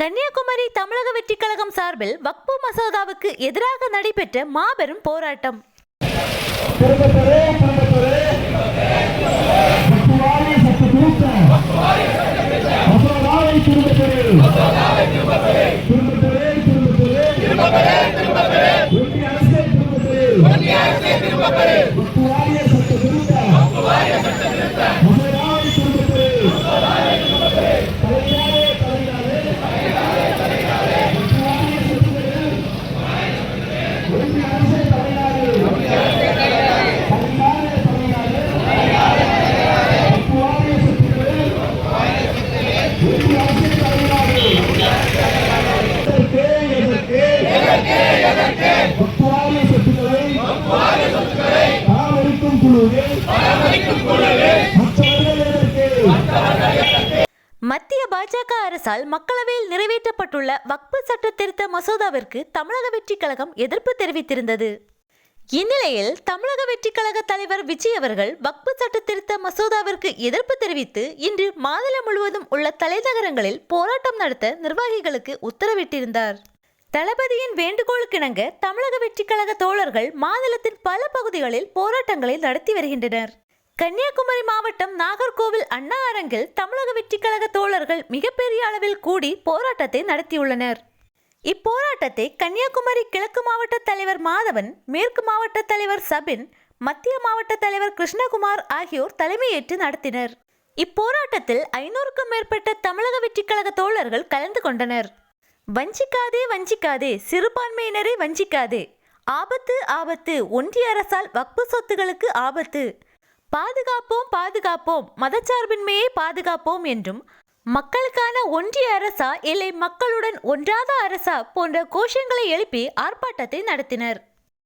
கன்னியாகுமரி தமிழக வெற்றிக் கழகம் சார்பில் வக்பு மசோதாவுக்கு எதிராக நடைபெற்ற மாபெரும் போராட்டம். மத்திய பாஜக அரசால் மக்களவையில் நிறைவேற்றப்பட்டுள்ள வக்பு சட்ட திருத்த மசோதாவிற்கு தமிழக வெற்றி கழகம் எதிர்ப்பு தெரிவித்திருந்தது. இந்நிலையில் தமிழக வெற்றி கழக தலைவர் விஜய் அவர்கள் வக்பு சட்ட திருத்த மசோதாவிற்கு எதிர்ப்பு தெரிவித்து இன்று மாநிலம் முழுவதும் உள்ள தலைநகரங்களில் போராட்டம் நடத்த நிர்வாகிகளுக்கு உத்தரவிட்டிருந்தார். தளபதியின் வேண்டுகோளுக்கிணங்க தமிழக வெற்றி கழக தோழர்கள் மாநிலத்தின் பல பகுதிகளில் போராட்டங்களை நடத்தி வருகின்றனர். கன்னியாகுமரி மாவட்டம் நாகர்கோவில் அண்ணா அரங்கில் தமிழக வெற்றி கழக தோழர்கள் மிகப்பெரிய அளவில் கூடி போராட்டத்தை நடத்தியுள்ளனர். இப்போராட்டத்தை கன்னியாகுமரி கிழக்கு மாவட்ட தலைவர் மாதவன் மேற்கு மாவட்ட தலைவர் சபின் மத்திய மாவட்ட தலைவர் கிருஷ்ணகுமார் ஆகியோர் தலைமையேற்று நடத்தினர். இப்போராட்டத்தில் ஐநூறுக்கும் மேற்பட்ட தமிழக வெற்றிக் கழக தோழர்கள் கலந்து கொண்டனர். வஞ்சிக்காதே வஞ்சிக்காதே சிறுபான்மையினரை வஞ்சிக்காதே. ஆபத்து ஆபத்து ஒன்றிய அரசால் வக்பு சொத்துகளுக்கு ஆபத்து. பாதுகாப்போம் பாதுகாப்போம் மதச்சார்பின்மையை பாதுகாப்போம் என்றும் மக்களுக்கான ஒன்றிய அரசா இல்லை மக்களுடன் ஒன்றாத அரசா போன்ற கோஷங்களை எழுப்பி ஆர்ப்பாட்டத்தை நடத்தினர்.